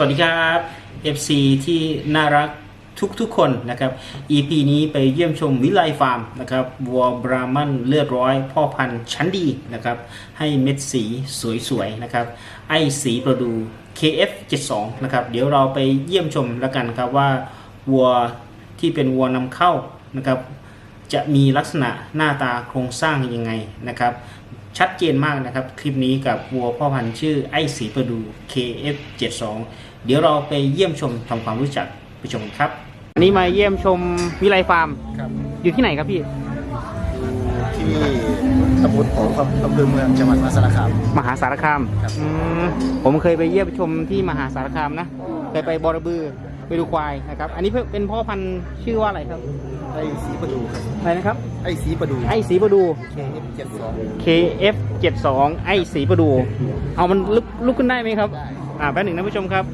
สวัสดีครับ FC ที่น่ารักทุกๆคนนะครับ EP นี้ไปเยี่ยมชมวิไลฟาร์มนะครับวัวบรามันเลือดร้อย พ่อพันธุ์ชั้นดีนะครับ ให้เม็ดสีสวยๆนะครับ ไอสีประดู KF72 นะครับ เดี๋ยวเราไปเยี่ยมชมแล้วกันครับว่าวัวที่เป็นวัวนำเข้านะครับจะมีลักษณะหน้าตาโครงสร้างยังไงนะครับ ชัดเจนมากนะครับ คลิปนี้กับวัวพ่อพันธุ์ชื่อไอสีประดู KF72 เดี๋ยวเราไปเยี่ยมชมทำความรู้จักไปชมกันครับอันนี้มาเยี่ยมชมวิไลฟาร์มครับอยู่ที่ไหนครับพี่ที่ตำบลโขงครับอำเภอเมืองจังหวัดมหาสารคาม มหาสารคามครับ อืมผมเคยไปเยี่ยมชมที่มหาสารคามนะเคยไปบอระบือไปดูควายนะครับ อันนี้เป็นพ่อพันธุ์ชื่อว่าอะไรครับไอ้สีประดูครับอะไรนะครับ ไอ้สีประดูไอ้สีประดู KF72 KF72 ไอ้สีประดู เอามันลุกลุกขึ้นได้ไหมครับ ได้ อ่าแป๊บหนึ่งนะผู้ชมครับ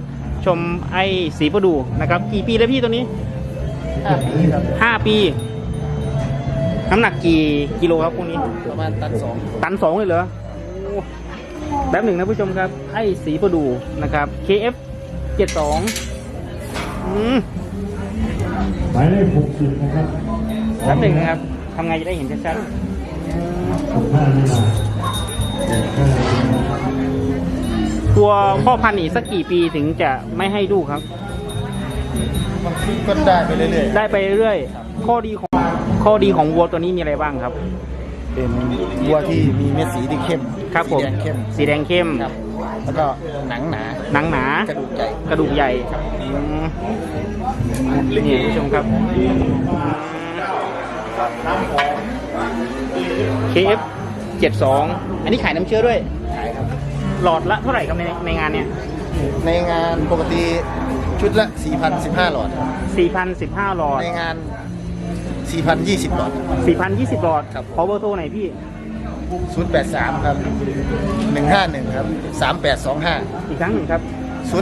ชมไอ้สีประดูนะครับ กี่ปีแล้วพี่ตัวนี้5ปีครับห้าปี น้ำหนักกี่กิโลครับพวกนี้ ประมาณตันสองตันสองเลยเหรอโอ้แป๊บหนึ่งนะผู้ชมครับ ไอ้สีประดูนะครับ KF 72อืมหมายเลขหกสิบนะครับแป๊บหนึ่งนะครับทำไงจะได้เห็นชัดสิบห้าไม่มาเด็กห้าไม่มา ๆตัวพ่อพันธุ์นี่สักกี่ปีถึงจะไม่ให้ดูครับบางทีก็ได้ไปเรื่อยได้ไปเรื่อยๆข้อดีของข้อดีของวัวตัวนี้มีอะไรบ้างครับๆเป็นวัวที่มีเม็ดสีที่เข้มครับผมสีแดงเข้มสีแดงเข้มครับแล้วก็หนังหนา หนังหนากระดูกใหญ่กระดูกใหญ่อืมนี่ผู้ชมครับ KF 72 อันนี้ขายน้ำเชื้อด้วยขายครับ หลอดละเท่าไหร่ครับในในงานเนี่ยในงานปกติชุดละ 4,015 หลอด 4,015 หลอด ในงาน 4,020 หลอด 4,020 หลอดครับ ขอเบอร์โทรหน่อยพี่ 083 ครับ 151 ครับ 3825 อีกครั้งหนึ่งครับ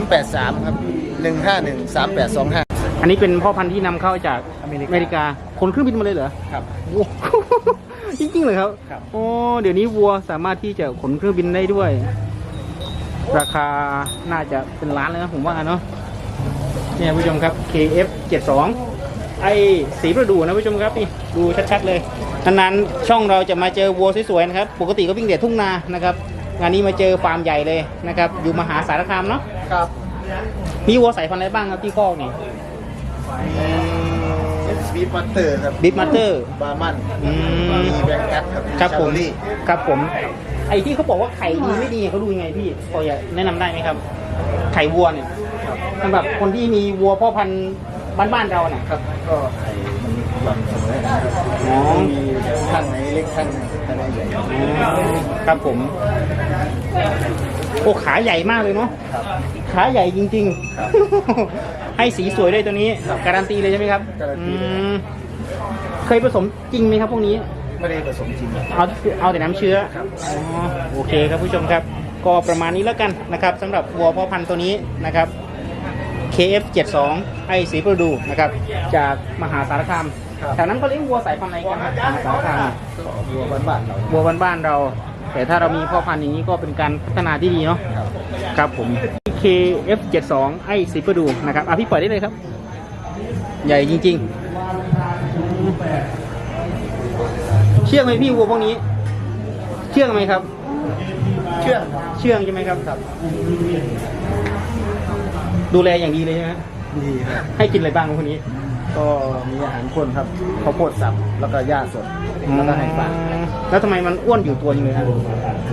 083 ครับ 151 3825 อันนี้เป็นพ่อพันธุ์ที่นำเข้าจากอเมริกา อเมริกาคนเครื่องบินมาเลยเหรอครับ โอ้โห จริงๆเลยครับ ครับ โอ้ เดี๋ยวนี้วัวสามารถที่จะขนเครื่องบินได้ด้วย ราคาน่าจะเป็นล้านเลยนะผมว่าเนาะเนี่ยผู้ชมครับ KF 72ไอ้สีประดูนะผู้ชมครับนี่ดูชัดๆเลยนานๆช่องเราจะมาเจอวัวสวยๆนะครับ ปกติก็วิ่งเดี่ยวทุ่งนานะครับงานนี้มาเจอฟาร์มใหญ่เลยนะครับ อยู่มหาสารคามเนาะครับมีวัวสายพันธุ์อะไรบ้างครับที่คอกนี่บีบัตเตอร์ครับบิ๊กมาสเตอร์บาร์มันอืมมีแบงกัสครับครับผมชาโลี่ครับผม ไอ้ที่เขาบอกว่าไข่ดีไม่ดีเขาดูยังไงพี่พอจะแนะนำได้ไหมครับ ไข่วัวเนี่ยสำหรับคนที่มีวัวพ่อพันธุ์บ้านๆเราเนี่ย ครับก็ไข่มันหลับเสมอนะครับอ๋อ มีข้างไหนเล็กข้างข้างไหนใหญ่ครับผม โอ้ขาใหญ่มากเลยเนาะครับขาใหญ่จริงครับๆให้สีสวยด้วยตัวนี้ครับการันตีเลยใช่ไหมครับการันตีเลย อืมเคยผสมจริงไหมครับพวกนี้ ไม่ได้ผสมจริงครับเอาเอาแต่น้ำเชื้อครับอ๋อโอเคครับผู้ชมครับ ก็ประมาณนี้แล้วกันนะครับสำหรับวัวพ่อพันธุ์ตัวนี้นะครับ KF72 ไอสีประดูนะครับ จากมหาสารคามครับแถวนั้นเขาเลี้ยงวัวสายพันธุ์อะไรกันครับมหาสารคามก็วัวบ้านๆเรา วัวบ้านๆเรา แต่ถ้าเรามีพ่อพันธุ์อย่างนี้ก็เป็นการพัฒนาที่ดีเนาะครับ ครับผม KF72 ไอสีประดูนะครับอะพี่ปล่อยได้เลยครับ ใหญ่จริงๆเชื่องไหมพี่วัวพวกนี้ เชื่องไหมครับ เชื่องเชื่องใช่ไหมครับครับ ดูแลอย่างดีเลยใช่ไหมดีครับให้กินอะไรบ้างพวกนี้ ก็มีอาหารคนครับข้าวโพดสับแล้วก็หญ้าสดแล้วก็ให้ปลาแล้วทำไมมันอ้วนอยู่ตัวนึงเลยครับก็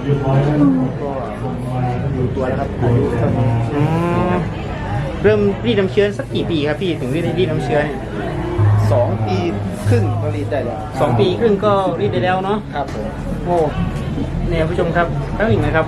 อยู่ตัวแล้วครับอายุเท่านี้อ๋อเริ่มรีดน้ำเชื้อสักกี่ปีครับพี่ถึงรีดรีดน้ำเชื้อเนี่ย สองปีครึ่งก็รีดได้แล้วสองปีครึ่งก็รีดได้แล้วเนาะครับผมโอ้เนี่ยผู้ชมครับทั้งหนึ่งนะครับ